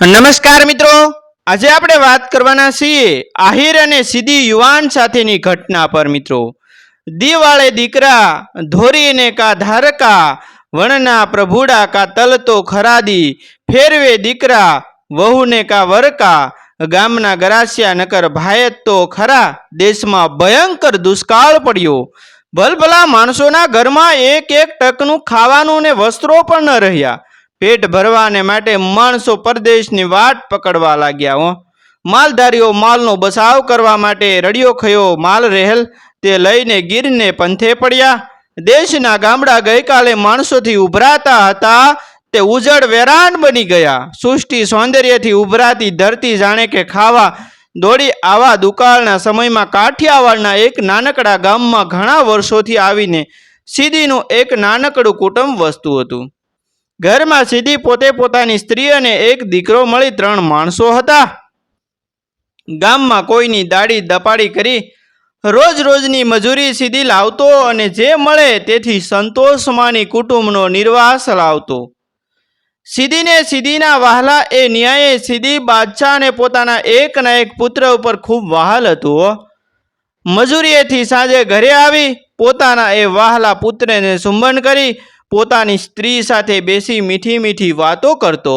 નમસ્કાર મિત્રો. આજે આપણે વાત કરવાના છીએ આહિર અને સીધી યુવાન સાથેની ઘટના પર મિત્રો. દિવાળે દીકરા, ધોરીને કા ધારકા, વણના પ્રભુડા કા તલતો ખરાદી, ફેરવે દીકરા, વહુને કા વરકા, ગામના ગરાસિયા નકર ભાયત તો ખરા દેશમાં ભયંકર દુષ્કાળ પડ્યો. ભલભલા માણસોના ઘરમાં એક એક ટકનું ખાવાનું ને વસ્ત્રો પણ ન રહ્યા. પેટ ભરવાને માટે માણસો પરદેશની વાટ પકડવા લાગ્યા હો. માલધારીઓ માલનો બસાવ કરવા માટે રડિયો ખયો માલ રહેલ તે લઈને ગીરને પંથે પડ્યા. દેશના ગામડા ગઈકાલે માણસોથી ઉભરાતા હતા. તે ઉજળ વેરાન બની ગયા. સૃષ્ટિ સૌંદર્યથી ઉભરાતી ધરતી જાણે કે ખાવા દોડી આવા દુકાળના સમયમાં કાઠિયાવાડના એક નાનકડા ગામમાં ઘણા વર્ષોથી આવીને સીધીનું એક નાનકડું કુટુંબ વસ્તુ હતું. ઘરમાં સીધી પોતે પોતાની સ્ત્રી અને એક દીકરો મળી ત્રણ માણસો હતા ગામમાં કોઈની દાઢી દપાડી કરી રોજ રોજની મજૂરી સીધી લાવતો અને જે મળે તેથી સંતોષમાની કુટુંબનો નિર્વાહ ચલાવતો સીધીને સીધીના વહાલા એ ન્યાયે સીધી બાદશાહને પોતાના એકના એક પુત્ર ઉપર ખૂબ વહાલ હતું. મજૂરીએથી સાંજે ઘરે આવી પોતાના એ વહાલા પુત્રને ચુંબન કરી પોતાની સ્ત્રી સાથે બેસી મીઠી મીઠી વાતો કરતો.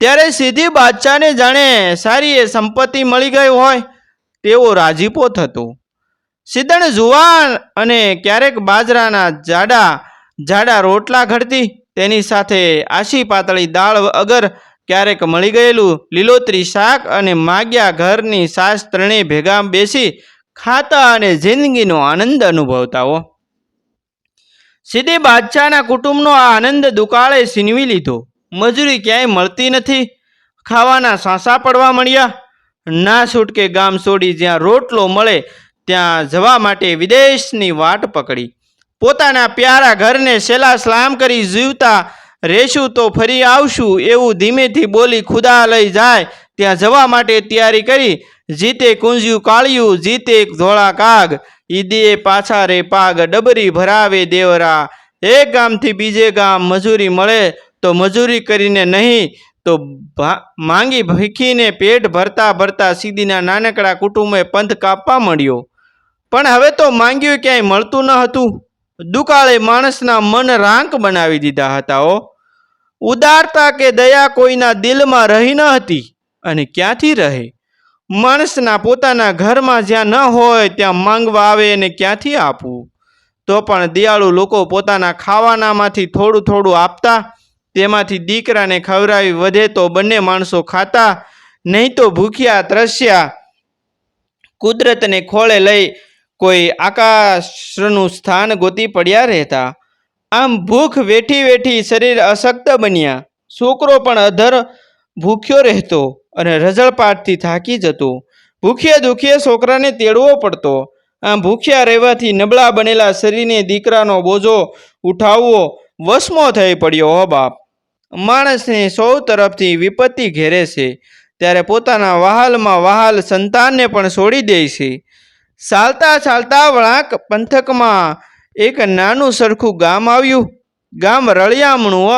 ત્યારે સીધી બાદશાહને જાણે સારી એ સંપત્તિ મળી ગઈ હોય તેવો રાજીપો થતો. સીધણ જુવાન અને ક્યારેક બાજરાના જાડા જાડા રોટલા ઘડતી તેની સાથે આશી પાતળી દાળ અગર ક્યારેક મળી ગયેલું લીલોતરી શાક અને માગ્યા ઘરની સાસ ત્રણેય ભેગા બેસી ખાતા અને જિંદગીનો આનંદ અનુભવતા હો. સીધી બાદશાહના કુટુંબનો આ આનંદ દુકાળે છીનવી લીધો. મજૂરી ક્યાંય મળતી નથી. ખાવાના સાંસા પડવા મળ્યા ના છૂટકે ગામ છોડી જ્યાં રોટલો મળે, ત્યાં જવા માટે વિદેશની વાટ પકડી. પોતાના પ્યારા ઘરને સેલા સલામ કરી જીવતા રહેશું તો ફરી આવશું એવું ધીમેથી બોલી ખુદા લઈ જાય. ત્યાં જવા માટે તૈયારી કરી. જીતે કુંજ્યું કાળિયું, જીતે ધોળા કાગ. ઈદીએ પાછા રે પાગ ડબરી ભરાવે દેવરા. એક ગામથી બીજે ગામ મજૂરી મળે તો મજૂરી કરીને નહીં તો માંગી ભીખીને પેટ ભરતા ભરતા સીદીના નાનકડા કુટુંબે પંથ કાપવા મળ્યો પણ હવે તો માંગ્યું ક્યાંય મળતું ન હતું. દુકાળે માણસના મન રાંક બનાવી દીધા હતા ઓ ઉદારતા કે દયા કોઈના દિલમાં રહી ન હતી અને ક્યાંથી રહે? માણસના પોતાના ઘરમાં જ્યાં ન હોય ત્યાં માંગવા આવે અને ક્યાંથી આપવું? તો પણ દયાળુ લોકો પોતાના ખાવાનામાંથી થોડું થોડું આપતા, તેમાંથી દીકરાને ખવડાવી વધે તો બંને માણસો ખાતા, નહીં તો ભૂખ્યા, ત્રસ્યા, કુદરતને ખોળે લઈ કોઈ આકાશનું સ્થાન ગોતી પડ્યા રહેતા. આમ ભૂખ વેઠી વેઠી શરીર અશક્ત બન્યા. છોકરો પણ અધર ભૂખ્યો રહેતો. અને રઝળપાટથી થાકી જતો. ભૂખ્યા દુખીએ છોકરાને તેડવો પડતો. આમ ભૂખ્યા રહેવાથી નબળા બનેલા શરીરને દીકરાનો બોજો ઉઠાવવો વસમો થઈ પડ્યો હો બાપ. માણસને સૌ તરફથી વિપત્તિ ઘેરે છે. ત્યારે પોતાના વહાલમાં વહાલ સંતાનને પણ છોડી દે છે. ચાલતા ચાલતા વળાંક પંથકમાં એક નાનું સરખું ગામ આવ્યું. ગામ રળિયામણું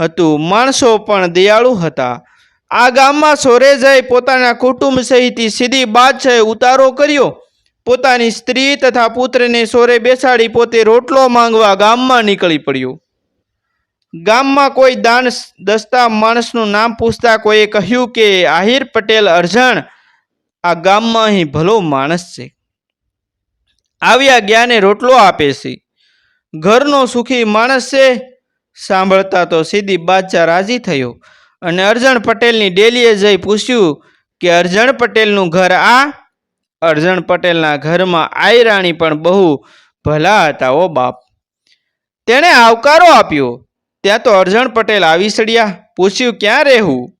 હતું. માણસો પણ દયાળુ હતા. આ ગામમાં સોરે જઈ પોતાના કુટુંબ સહિત સીધી બાદશાહે ઉતારો કર્યો. પોતાની સ્ત્રી તથા પુત્રને સોરે બેસાડી પોતે રોટલો માંગવા ગામમાં નીકળી પડ્યો. ગામમાં કોઈ દાન દસ્તા માણસનું નામ પૂછતા કોઈએ કહ્યું કે, આહિર પટેલ અરજણ, આ ગામમાં અહીં ભલો માણસ છે. આવ્યા જ્ઞાને રોટલો આપે છે. ઘરનો સુખી માણસ છે. સાંભળતા તો સીધી બાદશાહ રાજી થયો. અને અર્જણ પટેલની ડેલીએ જઈ પૂછ્યું કે અર્જણ પટેલનું ઘર આ? અર્જણ પટેલના ઘરમાં આયરાણી પણ બહુ ભલા હતા ઓ બાપ. તેણે આવકારો આપ્યો. ત્યાં તો અર્જણ પટેલ આવી સડ્યા. પૂછ્યું, ક્યાં રહેવું?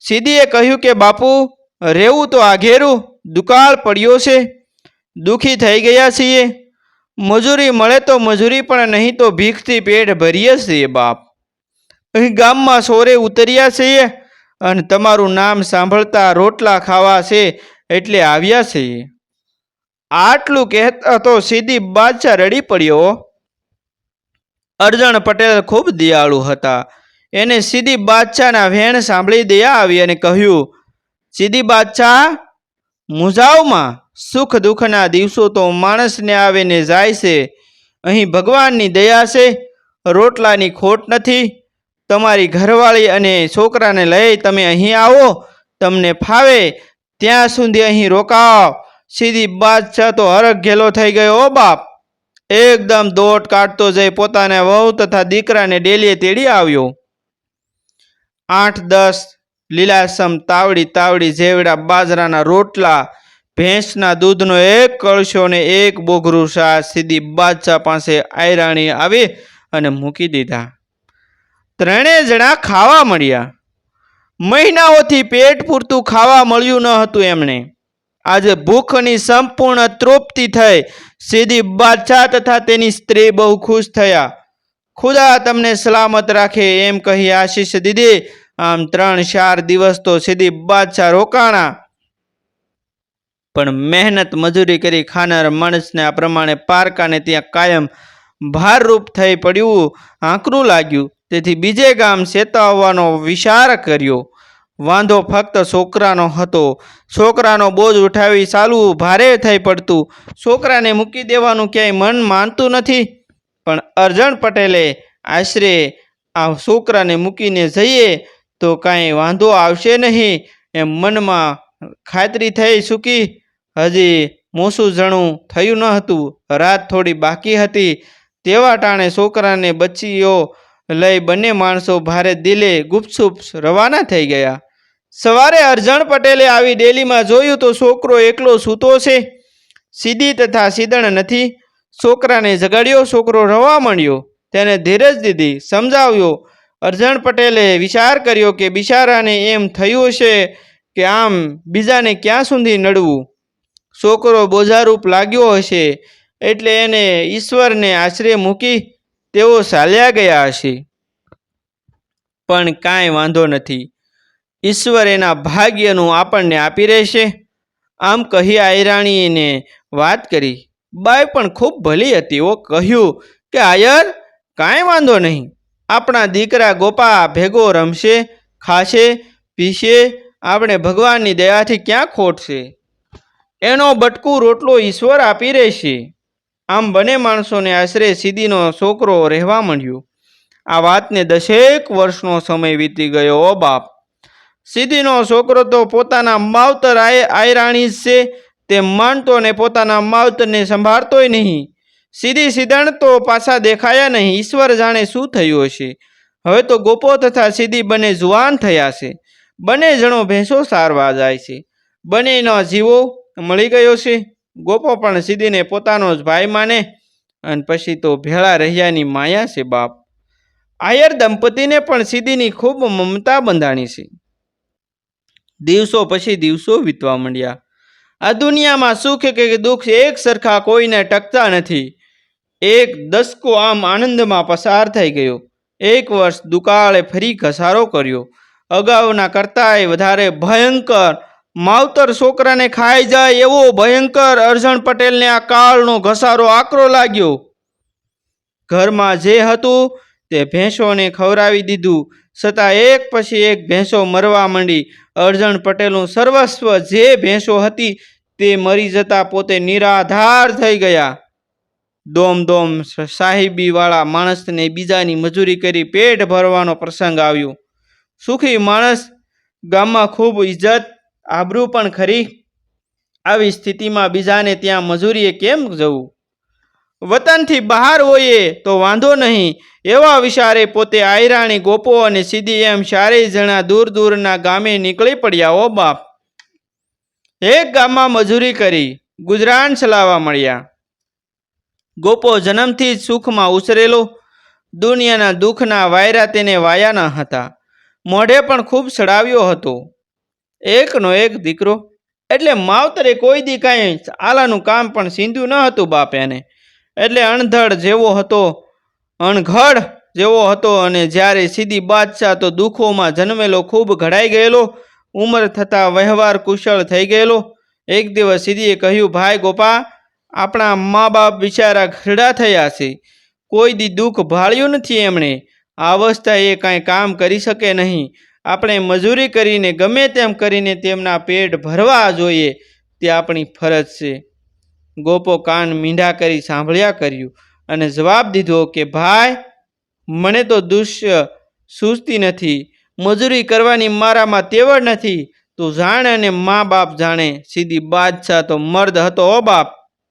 સીધીએ કહ્યું કે, બાપુ, રહેવું તો આઘેરું. દુકાળ પડ્યો છે. દુઃખી થઈ ગયા છીએ. મજૂરી મળે તો મજૂરી પણ નહીં તો ભીખથી પેટ ભરીએ છીએ બાપ. અહીં ગામમાં સોરે ઉતર્યા છીએ અને તમારું નામ સાંભળતા રોટલા ખાવા છે એટલે આવ્યા છીએ. આટલું કહેતા તો સીધી બાદશાહ રડી પડ્યો. અર્જણ પટેલ ખૂબ દયાળુ હતા. એને સીધી બાદશાહના વેણ સાંભળી દયા આવી અને કહ્યું સીધી બાદશાહ મુઝાવમાં સુખ દુઃખના દિવસો તો માણસને આવે ને જાય છે. અહીં ભગવાનની દયા છે, રોટલાની ખોટ નથી તમારી ઘરવાળી અને છોકરાને લઈ તમે અહીં આવો, તમને ફાવે, ત્યાં સુધી અહીં રોકાવ. સીધી બાદશાહ તો હરખ ઘેલો થઈ ગયો ઓ બાપ. એકદમ દોટ કાઢતો જઈ પોતાના વહુ તથા દીકરાને ડેલીએ તેડી આવ્યો. આઠ, દસ, લીલાસમ, તાવડી તાવડી જેવડા બાજરાના રોટલા, ભેંસના દૂધનો એક કળશો ને એક બોઘરું શાહ સીધી બાદશાહ પાસે આયરાણી આવી અને મૂકી દીધા. ત્રણેય જણા ખાવા મળ્યા. મહિનાઓથી પેટ પૂરતું ખાવા મળ્યું ન હતું એમણે. આજે ભૂખની સંપૂર્ણ તૃપ્તિ થઈ. સીધી બાદશાહ તથા તેની સ્ત્રી બહુ ખુશ થયા. ખુદા તમને સલામત રાખે એમ કહી આશીષ દીધી આમ ત્રણ ચાર દિવસ તો સીધી બાદશાહ રોકાણા. પણ મહેનત મજૂરી કરી ખાનાર માણસને આ પ્રમાણે પારકાને ત્યાં કાયમ ભારરૂપ થઈ પડ્યું. આંકરું લાગ્યું. તેથી બીજે ગામ ચેતવવાનો વિચાર કર્યો. વાંધો ફક્ત છોકરાનો હતો. છોકરાનો બોજ ઉઠાવી ચાલવું ભારે થઈ પડતું. છોકરાને મૂકી દેવાનું ક્યાંય મન માનતું નથી. પણ અર્જણ પટેલે આશરે આ છોકરાને મૂકીને જઈએ તો કાંઈ વાંધો આવશે નહીં એમ મનમાં ખાતરી થઈ ચૂકી હજી મોસું જણું થયું ન હતું. રાત થોડી બાકી હતી. તેવા ટાણે છોકરાને બચ્ચીઓ લઈ બંને માણસો ભારે દિલે ગુપસુપ રવાના થઈ ગયા. સવારે અરજણ પટેલે આવી ડેલીમાં જોયું તો છોકરો એકલો સૂતો છે. સીધી તથા સીદણ નથી. છોકરાને જગાડ્યો છોકરો રવા માંડ્યો. તેને ધીરજ દીધી, સમજાવ્યો. અરજણ પટેલે વિચાર કર્યો કે બિચારાને એમ થયું છે કે આમ બીજાને ક્યાં સુધી નડવું? છોકરો બોજારૂપ લાગ્યો હશે એટલે એને ઈશ્વરને આશરે મૂકી તેઓ ચાલ્યા ગયા હશે. પણ કાંઈ વાંધો નથી. ઈશ્વર એના ભાગ્યનું આપણને આપી રહેશે. આમ કહી આયરાણીને વાત કરી. બાઈ પણ ખૂબ ભલી હતી. ઓ કહ્યું કે, આયર, કાંઈ વાંધો નહીં. આપણા દીકરા ગોપા ભેગો રમશે, ખાશે, પીશે. આપણે ભગવાનની દયાથી ક્યાં ખોટશે? એનો બટકું રોટલો ઈશ્વર આપી રહેશે. આમ બંને માણસોને આશરે સીધીનો છોકરો રહેવા માંડ્યો. આ વાતને દસેક વર્ષનો સમય વીતી ગયો બાપ. સીધીનો છોકરો તો પોતાના માવતર આય, આયરાણી છે તે માનતો ને પોતાના માવતરને સંભાળતોય નહીં. સીધી સીધણ તો પાછા દેખાયા નહીં, ઈશ્વર જાણે શું થયું હશે. હવે તો ગોપો તથા સીધી બંને જુવાન થયા છે. બંને જણો ભેંસો સારવા જાય છે. બંનેનો જીવો મળી ગયો છે. ગોપો પણ સીધીને પોતાનો જ ભાઈ માને અને પછી તો ભેળા રહ્યાની માયા છે બાપ. આયર દંપતીને પણ સીધીની ખૂબ મમતા બંધાણી છે. દિવસો પછી દિવસો વીતવા માંડ્યા. આ દુનિયામાં સુખ કે દુઃખ એક સરખા કોઈને ટકતા નથી. એક દસકો આમ આનંદમાં પસાર થઈ ગયો. એક વર્ષ દુકાળે ફરી ઘસારો કર્યો. અગાઉના કરતાંય વધારે ભયંકર માવતર છોકરાને ખાઈ જાય એવો ભયંકર અર્જણ પટેલને આ કાળનો ઘસારો આકરો લાગ્યો. ઘરમાં જે હતું તે ભેંસોને ખવડાવી દીધું. છતાં એક પછી એક ભેંસો મરવા માંડી. અર્જણ પટેલનું સર્વસ્વ જે ભેંસો હતી તે મરી જતા પોતે નિરાધાર થઈ ગયા. દોમ દોમ સાહેબીવાળા માણસને બીજાની મજૂરી કરી પેટ ભરવાનો પ્રસંગ આવ્યો. સુખી માણસ ગામમાં ખૂબ ઇજ્જત આબરૂ પણ ખરી. આવી સ્થિતિમાં બીજાને ત્યાં મજૂરીએ કેમ જવું? વતનથી બહાર હોઈએ તો વાંધો નહીં. એવા વિચારે પોતે આયરાણી, ગોપો અને સીધી એમ ચારેય જણા દૂર દૂરના ગામે નીકળી પડ્યા, ઓ બાપ. એક ગામમાં મજૂરી કરી, ગુજરાન ચલાવવા મળ્યા. ગોપો જન્મથી જ સુખમાં ઉછરેલો. દુનિયાના દુઃખના વાયરા તેને વાયા ન હતા. મોઢે પણ ખૂબ સડાવ્યો હતો. એકનો એક દીકરો. એટલે માવતરે કોઈ દી કાંઈ આલાનું કામ પણ સીંધ્યું ન હતું બાપ એને એટલે અણધડ જેવો હતો, અણઘડ જેવો હતો અને જ્યારે સીધી બાદશાહ તો દુઃખોમાં જન્મેલો ખૂબ ઘડાઈ ગયેલો, ઉંમર થતાં વ્યવહાર કુશળ થઈ ગયેલો. એક દિવસ સીધીએ કહ્યું, ભાઈ ગોપા, આપણા મા બાપ બિચારા ઘરડા થયા છે. કોઈ દી દુઃખ ભાળ્યું નથી એમણે. આ અવસ્થાએ એ કાંઈ કામ કરી શકે નહીં. આપણે મજૂરી કરીને, ગમે તેમ કરીને તેમના પેટ ભરવા જોઈએ, તે આપણી ફરજ છે. ગોપો કાન મીંઢા કરી સાંભળ્યા કર્યું અને જવાબ દીધો કે, ભાઈ, મને તો દુષ્ય સૂઝતી નથી. મજૂરી કરવાની મારામાં તેવડ નથી. તું જાણે અને મા બાપ જાણે. સીધી બાદશાહ તો મર્દ હતો ઓ બાપ.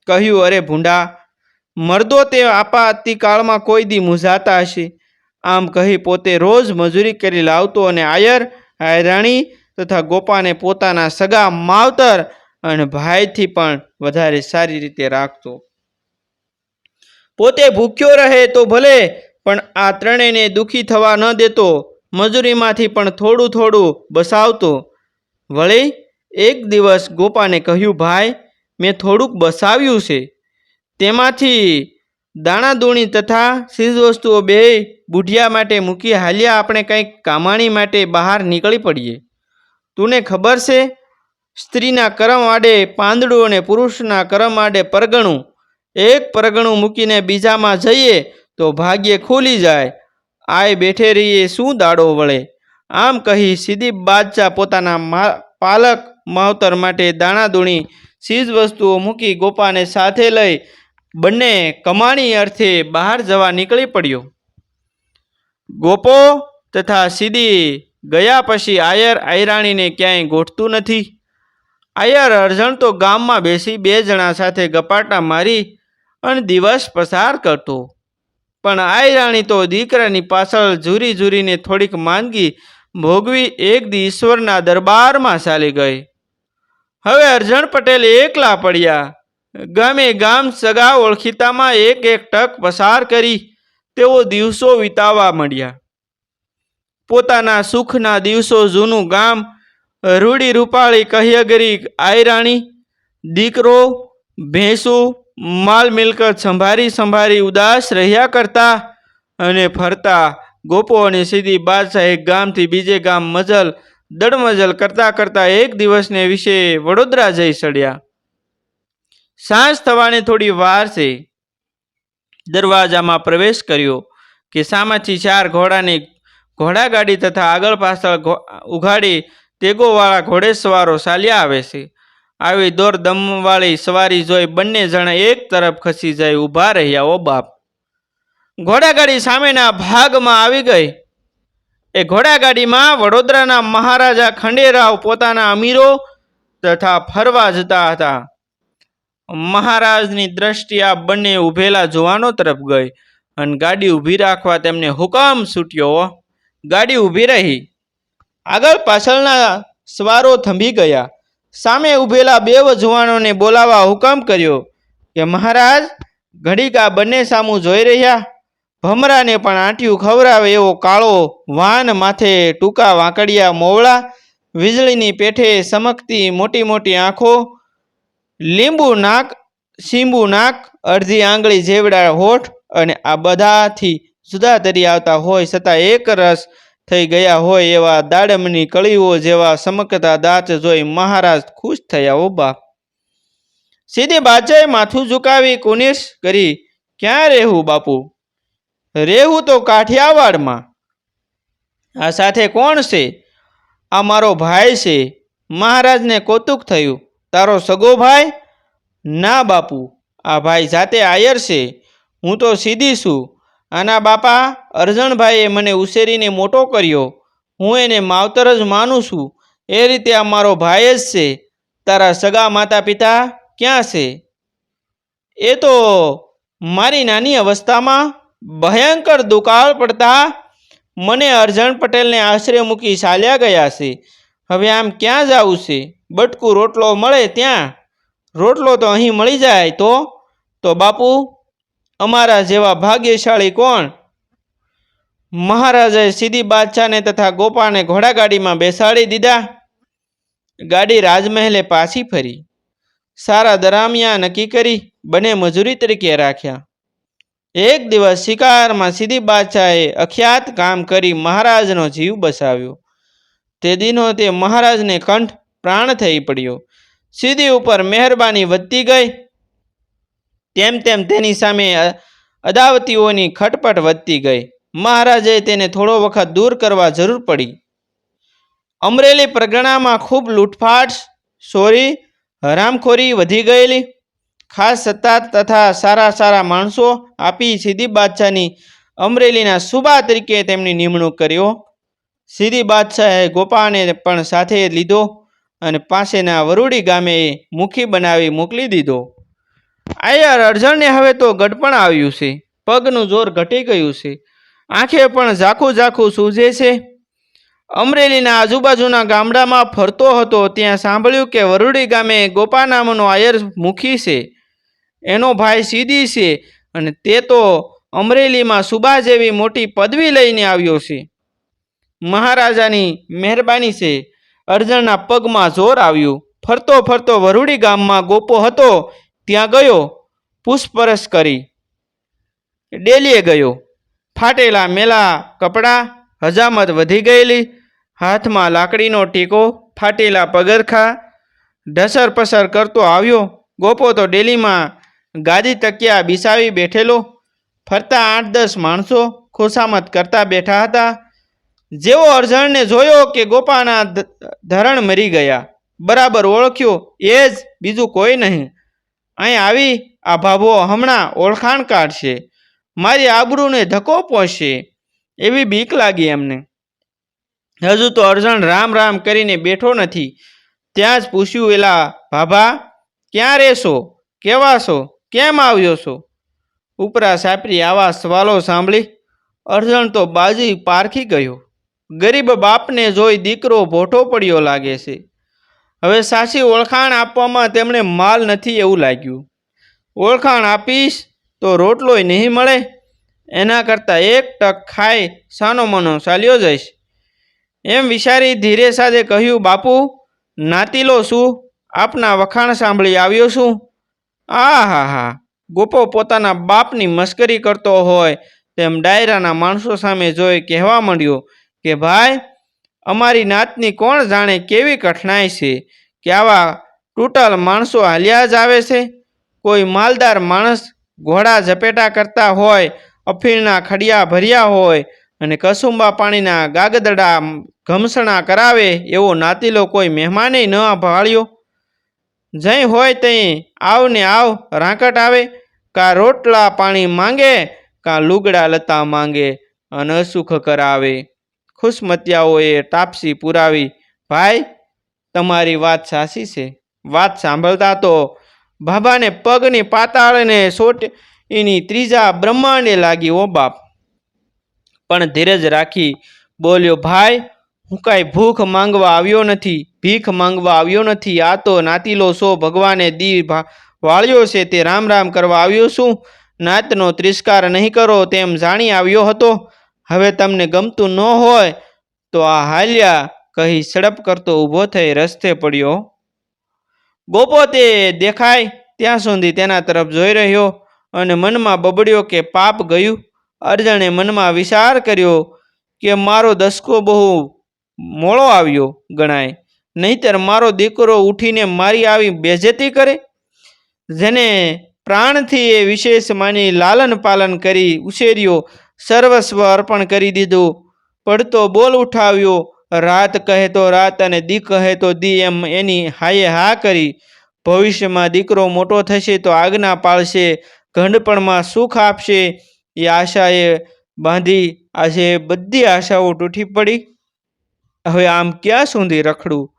કહ્યું, અરે ભૂંડા, મર્દો તે આપાતિકાળમાં કોઈ દી મૂંઝાતા હશે. આમ કહી પોતે રોજ મજૂરી કરી લાવતો અને આયર, આયરાણી તથા ગોપાને પોતાના સગા માવતર અને ભાઈથી પણ વધારે સારી રીતે રાખતો. પોતે ભૂખ્યો રહે તો ભલે, પણ આ ત્રણેયને દુઃખી થવા ન દેતો. મજૂરીમાંથી પણ થોડું થોડું બસાવતો. વળી, એક દિવસ ગોપાને કહ્યું, ભાઈ, મેં થોડુંક બસાવ્યું છે. તેમાંથી દાણાદૂણી તથા ચીજવસ્તુઓ બે બુઢિયા માટે મૂકી હાલ્યા આપણે કંઈક કામાણી માટે બહાર નીકળી પડીએ. તુને ખબર છે? સ્ત્રીના કરમ આડે પાંદડું અને પુરુષના કરમ આડે પરગણું. એક પરગણું મૂકીને બીજામાં જઈએ તો ભાગ્ય ખુલી જાય. આય બેઠે રહીએ શું દાડો વળે? આમ કહી સીધી બાદશાહ પોતાના મા, પાલક માવતર માટે દાણાદૂણી ચીજ વસ્તુઓ મૂકી ગોપાને સાથે લઈ બંને કમાણી અર્થે બહાર જવા નીકળી પડ્યો. ગોપો તથા સીદી ગયા પછી આયર આયરાણીને ક્યાંય ગોઠતું નથી. આયર અરજણ તો ગામમાં બેસી બે જણા સાથે ગપાટા મારી અને દિવસ પસાર કરતો. પણ આયરાણી તો દીકરાની પાછળ ઝૂરી ઝૂરીને થોડીક માંદગી ભોગવી એક દી ઈશ્વરના દરબારમાં ચાલી ગઈ. હવે અરજણ પટેલ એકલા પડ્યા. ગામે ગામ સગા ઓળખીતામાં એક એક ટક પસાર કરી તેઓ દિવસો વિતાવા મળ્યા પોતાના સુખના દિવસો જૂનું ગામ રૂડી રૂપાળી કહ્યગરી આયરાણી, દીકરો, ભેંસું, માલ મિલકત સંભારી સંભારી ઉદાસ રહ્યા કરતા અને ફરતા ગોપો અને સીધી બાદશાહ એક ગામથી બીજે ગામ મજલ, દડમજલ કરતા કરતા એક દિવસને વિશે વડોદરા જઈ ચડ્યા સાંજ થવાને થોડી વાર છે, દરવાજામાં પ્રવેશ કર્યો કે સામાથી ચાર ઘોડાની ઘોડાગાડી તથા આગળ પાછળ ઉઘાડી તેગોવાળા ઘોડેસવારો ચાલ્યા આવે છે. આવી દોર દમવાળી સવારી જોઈ બંને જણા એક તરફ ખસી જાય ઊભા રહ્યા. ઓ બાપ! ઘોડાગાડી સામેના ભાગમાં આવી ગઈ. એ ઘોડાગાડીમાં વડોદરાના મહારાજા ખંડેરાવ પોતાના અમીરો તથા ફરવા જતા હતા. મહારાજની દ્રષ્ટિ આ બંને ઊભેલા જવાનો તરફ ગઈ અને ગાડી ઊભી રાખવા તેમને હુકમ છૂટ્યો. ગાડી ઊભી રહી આગળ પાછળના સવારો થંભી ગયા સામે ઊભેલા બે જવાનોને બોલાવવા હુકમ કર્યો કે, મહારાજ, ઘડીક આ બંને સામું જોઈ રહ્યા ભમરાને પણ આંટિયું ખવરાવે એવો કાળો વાન માથે ટૂંકા વાંકડિયા મોવળા વીજળીની પેઠે સમકતી મોટી મોટી આંખો લીંબુ નાક સીંબુ નાક અડધી આંગળી જેવડા હોઠ અને આ બધાથી જુદા તરી આવતા હોય છતાં એક રસ થઈ ગયા હોય એવા દાડમની કળીઓ જેવા સમકતા દાંત જોઈ મહારાજ ખુશ થયા ઓબા સીધી બાચાએ માથું ઝુકાવી કુનિશ કરી, ક્યાં રહેવું બાપુ? રહેવું તો કાઠિયાવાડમાં. આ સાથે કોણ છે? આ મારો ભાઈ છે. મહારાજને કૌતુક થયું તારો સગો ભાઈ? ના, બાપુ, આ ભાઈ જાતે આયર છે. હું તો સીધી છું. આના બાપા અરજણભાઈએ મને ઉછેરીને મોટો કર્યો. હું એને માવતર જ માનું છું. એ રીતે આ મારો ભાઈ જ છે. તારા સગા માતા પિતા ક્યાં છે? એ તો મારી નાની અવસ્થામાં ભયંકર દુકાળ પડતા મને અરજણ પટેલને આશરે મૂકી ચાલ્યા ગયા છે. હવે આમ ક્યાં જવું છે? બટકું રોટલો મળે ત્યાં? રોટલો તો અહીં મળી જાય તો? તો બાપુ, અમારા જેવા ભાગ્યશાળી કોણ? મહારાજાએ સીધી બાદશાહને તથા ગોપાને ઘોડાગાડીમાં બેસાડી દીધા. ગાડી રાજમહેલે પાછી ફરી. સારા દરામિયા નક્કી કરી બંને મજૂરી તરીકે રાખ્યા. એક દિવસ શિકારમાં સીધી બાદશાહે અખ્યાત કામ કરી મહારાજનો જીવ બસાવ્યો. તે દિનો તે મહારાજને કંઠ પ્રાણ થઈ પડ્યો. સીધી ઉપર મહેરબાની વધતી ગઈ. તેમ તેમ તેની સામે અદાવતીઓની ખટપટ વધતી ગઈ. મહારાજે તેને થોડો વખત દૂર કરવા જરૂર પડી. અમરેલી પરગણામાં ખૂબ લૂંટફાટ, ચોરી, હરામખોરી વધી ગયેલી. ખાસ સત્તા તથા સારા સારા માણસો આપી સીધી બાદશાહની અમરેલીના સુબા તરીકે તેમની નિમણૂક કર્યો. સીધી બાદશાહે ગોપાને પણ સાથે લીધો. અને પાસેના વરુડી ગામે મુખી બનાવી મોકલી દીધો. આયર અરજણને હવે તો ગઢપણ આવ્યું છે. પગનું જોર ઘટી ગયું છે. આંખે પણ ઝાખું ઝાખું સૂઝે છે. અમરેલીના આજુબાજુના ગામડામાં ફરતો હતો ત્યાં સાંભળ્યું કે વરુડી ગામે ગોપા નામનો આયર મુખી છે. એનો ભાઈ સીધી છે અને તે તો અમરેલીમાં સુબા જેવી મોટી પદવી લઈને આવ્યો છે. મહારાજાની મહેરબાની છે. અરજણના પગમાં જોર આવ્યું. ફરતો ફરતો વરુડી ગામમાં ગોપો હતો. ત્યાં ગયો, પૂછપરછ કરી. ડેલીએ ગયો. ફાટેલા મેલા કપડાં હજામત વધી ગયેલી. હાથમાં લાકડીનો ટીકો, ફાટેલા પગરખા, ઢસર પસર કરતો આવ્યો. ગોપો તો ડેલીમાં ગાદી તકિયા બિસાવી બેઠેલો. ફરતા આઠ દસ માણસો ખુશામત કરતા બેઠા હતા. જેવો અર્જણને જોયો કે ગોપાના ધરણ મરી ગયા, બરાબર ઓળખ્યો, એ જ બીજું કોઈ નહીં. અહીં આવી, આ ભાભો હમણાં ઓળખાણ કાઢશે. મારી આબરૂને ધક્કો પહોંચશે એવી બીક લાગી એમને. હજુ તો અર્જણ રામ રામ કરીને બેઠો નથી. ત્યાં જ પૂછ્યું એલા, ભાભા, ક્યાં રહેશો? કેવા છો? કેમ આવ્યો છો? ઉપરા સાપરી આવા સવાલો સાંભળી અર્જણ તો બાજી પારખી ગયો. ગરીબ બાપને જોઈ દીકરો ભોઠો પડ્યો લાગે છે. હવે સાચી ઓળખાણ આપવામાં તેમણે માલ નથી એવું લાગ્યું. ઓળખાણ આપીશ તો રોટલોય નહીં મળે. એના કરતાં એક ટક ખાઈ સાનો મનો ચાલ્યો જઈશ. એમ વિચારી ધીરે સાથે કહ્યું, બાપુ નાતીલો શું? આપના વખાણ સાંભળી આવ્યો છું. આ હા હા. ગોપો પોતાના બાપની મશ્કરી કરતો હોય તેમ ડાયરાના માણસો સામે જોઈ કહેવા માંડ્યો કે ભાઈ, અમારી નાતની કોણ જાણે કેવી કઠણાઈ છે કે આવા ટૂટલ માણસો હાલ્યા જ આવે છે? કોઈ માલદાર માણસ ઘોડા ઝપેટા કરતા હોય, અફીણના ખડિયા ભર્યા હોય અને કસુંબા પાણીના ગાગદડા ઘમસણા કરાવે એવો નાતીલો કોઈ મહેમાને ન ભાળ્યો? જઈ હોય તઈ આવ ને આવ, રાંકટ આવે. કાં રોટલા પાણી માંગે, કાં લુગડા લતા માંગે, અને અસુખ કરાવે. ખુશમતિયાઓએ તાપસી પુરાવી, ભાઈ, તમારી વાત સાચી છે. વાત સાંભળતા તો બાબાને પગની પાતાળને સોટ, એની ત્રીજા બ્રહ્માંડે લાગી ઓ બાપ. પણ ધીરજ રાખી બોલ્યો, ભાઈ, હું કાંઈ ભૂખ માંગવા આવ્યો નથી, ભીખ માંગવા આવ્યો નથી. આ તો નાતીલો સો ભગવાને દી વાળ્યો છે, તે રામ રામ કરવા આવ્યો છું. નાતનો તિરસ્કાર નહીં કરો તેમ જાણી આવ્યો હતો. હવે તમને ગમતું ન હોય તો આ હાલ્યા કહી સડપ કરતો ઊભો થઈ રસ્તે પડ્યો. ગોપો તે દેખાય ત્યાં સુધી તેના તરફ જોઈ રહ્યો અને મનમાં બબડ્યો કે પાપ ગયું. અર્જણે મનમાં વિચાર કર્યો કે મારો દસકો બહુ મોળો આવ્યો ગણાય. નહીતર મારો દીકરો ઉઠીને મારી આવી બેજતી કરે. જેને પ્રાણથી એ વિશેષ માની લાલન પાલન કરી ઉછેર્યો સર્વસ્વ અર્પણ કરી દીધું. પડતો બોલ ઉઠાવ્યો. રાત કહે તો રાત અને દી કહે તો દી એમ એની હાયે હા કરી. ભવિષ્યમાં દીકરો મોટો થશે તો આજ્ઞા પાળશે. ગંડપણમાં સુખ આપશે. એ આશાએ બાંધી આજે બધી આશાઓ તૂટી પડી. હવે આમ ક્યાં સુધી રખડું?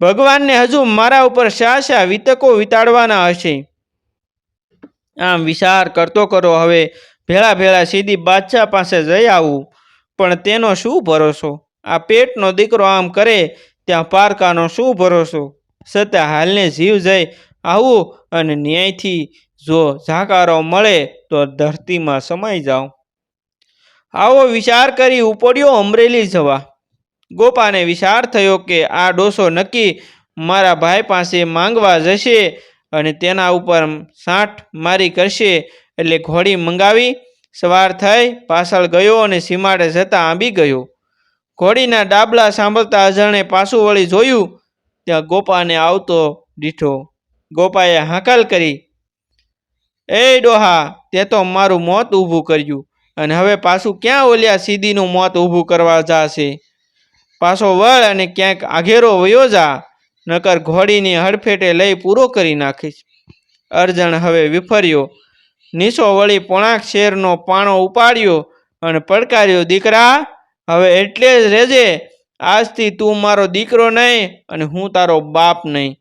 ભગવાનને હજુ મારા ઉપર શા શા વિતકો વિતાડવાના હશે? આમ વિચાર કરતો કરો હવે. ભેળા ભેળા સીધી બાદશાહ પાસે જઈ આવું. પણ તેનો શું ભરોસો? આ પેટનો દીકરો આમ કરે ત્યાં પારકાનો શું ભરોસો? છતાં હાલને જીવ જઈ આવું અને ન્યાયથી જો ઝાકારો મળે તો ધરતીમાં સમાઈ જાઓ આવો વિચાર કરી ઉપડ્યો અમરેલી જવા. ગોપાને વિચાર થયો કે આ ડોસો નક્કી મારા ભાઈ પાસે માંગવા જશે અને તેના ઉપર સાઠ મારી કરશે એટલે ઘોડી મંગાવી, સવાર થઈ, પાછળ ગયો અને સીમાડે જતાં આંબી ગયો. ઘોડીના ડાબલા સાંભળતા અજાણે પાછું વળી જોયું, ત્યાં ગોપાને આવતો દીઠો. ગોપાએ હાંકાલ કરી, એ ડોહા, તે તો મારું મોત ઊભું કર્યું, અને હવે પાછું ક્યાં ઓલ્યા સીધીનું મોત ઊભું કરવા જાશે? પાછો વળ અને ક્યાંક આઘેરો વયો જા, નકર ઘોડીની હડફેટે લઈ પૂરો કરી નાખીશ. અરજણ હવે વિફર્યો નીસો વળી પોણાક શેરનો પાણો ઉપાડ્યો અને પડકાર્યો, દીકરા, હવે એટલે જ રેજે. આજથી તું મારો દીકરો નહીં અને હું તારો બાપ નહીં.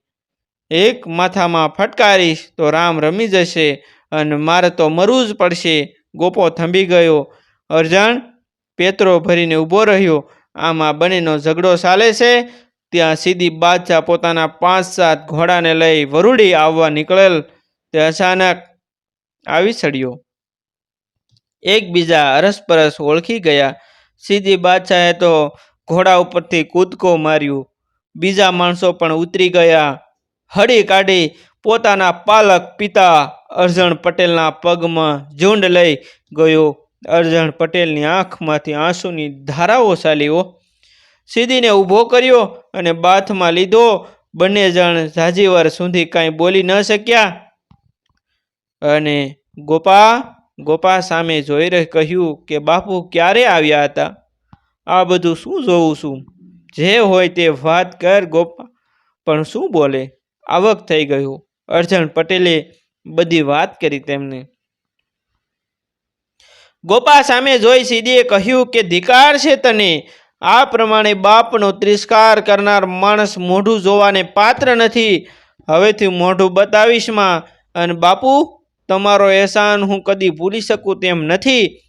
એક માથામાં ફટકારીશ તો રામ રમી જશે અને મારે તો મરવું જ પડશે. ગોપો થંભી ગયો. અર્જણ પેતરો ભરીને ઊભો રહ્યો. આમાં બંનેનો ઝઘડો ચાલે છે? ત્યાં સીધી બાદશાહ પોતાના પાંચ સાત ઘોડાને લઈ વરુડી આવવા નીકળેલ તે અચાનક આવી ચડ્યો એકબીજા અરસપરસ ઓળખી ગયા. સીધી બાદશાહે તો ઘોડા ઉપરથી કૂદકો માર્યું. બીજા માણસો પણ ઉતરી ગયા. હળી કાઢી પોતાના પાલક પિતા અર્જણ પટેલના પગમાં ઝુંડ લઈ ગયો. અર્જણ પટેલની આંખમાંથી આંસુની ધારાઓ ચાલીઓ સીધીને ઊભો કર્યો અને બાથમાં લીધો. બંને જણ ઝાજીવર સુધી કાંઈ બોલી ન શક્યા. અને ગોપા ગોપા સામે જોઈ રહી કહ્યું કે, બાપુ, ક્યારે આવ્યા હતા? આ બધું શું જોઉં છું? જે હોય તે વાત કર, ગોપા. પણ શું બોલે? આવક થઈ ગયું. અર્જણ પટેલે બધી વાત કરી તેમને. ગોપા સામે જોઈ સીધીએ કહ્યું કે, ધિકાર છે તને. આ પ્રમાણે બાપનો તિરસ્કાર કરનાર માણસ મોઢું જોવાને પાત્ર નથી. હવેથી મોઢું બતાવીશમાં અને બાપુ તમારો એહસાન હું કદી ભૂલી શકું તેમ નથી.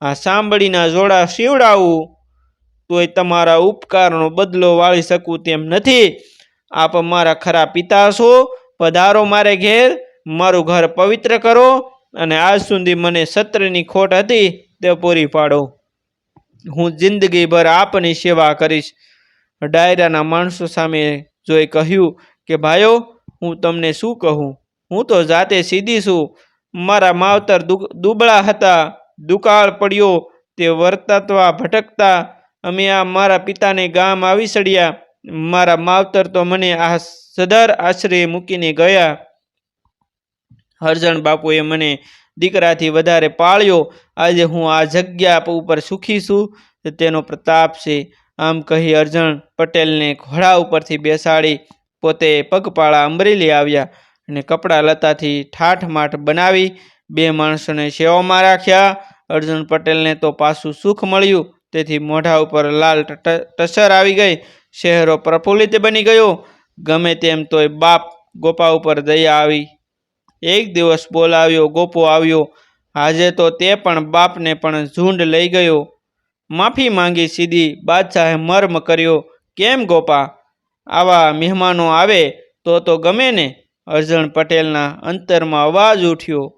આ સાંભળીના જોડા શિવડાવું, તોય તમારા ઉપકારનો બદલો વાળી શકું તેમ નથી. આપ મારા ખરા પિતા છો, પધારો મારે ઘેર, મારું ઘર પવિત્ર કરો, અને આજ સુધી મને સત્રની ખોટ હતી, તે પૂરી પાડો. હું જિંદગીભર આપની સેવા કરીશ. ડાયરાના માણસો સામે જોઈ કહ્યું કે, ભાઈઓ, હું તમને શું કહું? હું તો જાતે સીધી છું. મારા માવતર દુબળા હતા. દુકાળ પડ્યો. તે વર્તાતવા ભટકતા. અમે આ મારા પિતાને ગામ આવી ચડ્યા મારા માવતર તો મને આ સદર આશરે મૂકીને ગયા. હરજણ બાપુએ મને દીકરાથી વધારે પાળ્યો. આજે હું આ જગ્યા ઉપર સુખી છું. તેનો પ્રતાપ છે. આમ કહી અર્જણ પટેલને ઘોડા ઉપરથી બેસાડી પોતે પગપાળા અમરેલી આવ્યા. અને કપડાં લતાથી ઠાઠમાઠ બનાવી બે માણસોને સેવામાં રાખ્યા. અર્જુન પટેલને તો પાછું સુખ મળ્યું. તેથી મોઢા ઉપર લાલ ટસર આવી ગઈ. શહેરો પ્રફુલ્લિત બની ગયો. ગમે તેમ તોય બાપ ગોપા ઉપર દયા આવી. એક દિવસ બોલાવ્યો, ગોપો આવ્યો. આજે તો તે પણ બાપને પણ ઝુંડ લઈ ગયો. માફી માંગી સીધી બાદશાહે મર્મ કર્યો. કેમ ગોપા? આવા મહેમાનો આવે તો તો ગમે ને. અર્જણ પટેલના અંતરમાં અવાજ ઉઠ્યો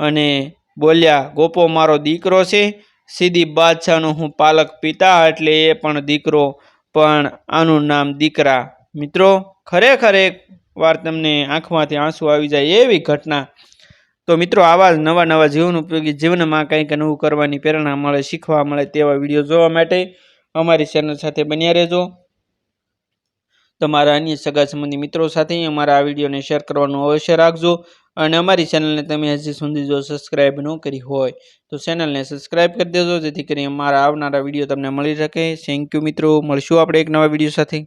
અને બોલ્યા, ગોપો, મારો દીકરો છે. સીધી બાદશાહનો હું પાલક પિતા એટલે એ પણ દીકરો, પણ આનું નામ દીકરા. મિત્રો, ખરેખર એક વાર તમને આંખમાંથી આંસુ આવી જાય એવી ઘટના. તો મિત્રો, આવા જ નવા નવા જીવન ઉપયોગી જીવનમાં કંઈક નવું કરવાની પ્રેરણા મળે, શીખવા મળે તેવા વીડિયો જોવા માટે અમારી ચેનલ સાથે બન્યા રહેજો. તમારા અન્ય સગા સંબંધી મિત્રો સાથે અમારા આ વિડીયોને શેર કરવાનું અવશ્ય રાખજો અને અમારી ચેનલને તમે હજી સુધી જો સબસ્ક્રાઈબ ન કરી હોય તો ચેનલને સબસ્ક્રાઈબ કરી દેજો જેથી કરી અમારા આવનારા વીડિયો તમને મળી શકે. થેન્ક યુ મિત્રો. મળશું આપણે એક નવા વીડિયો સાથે.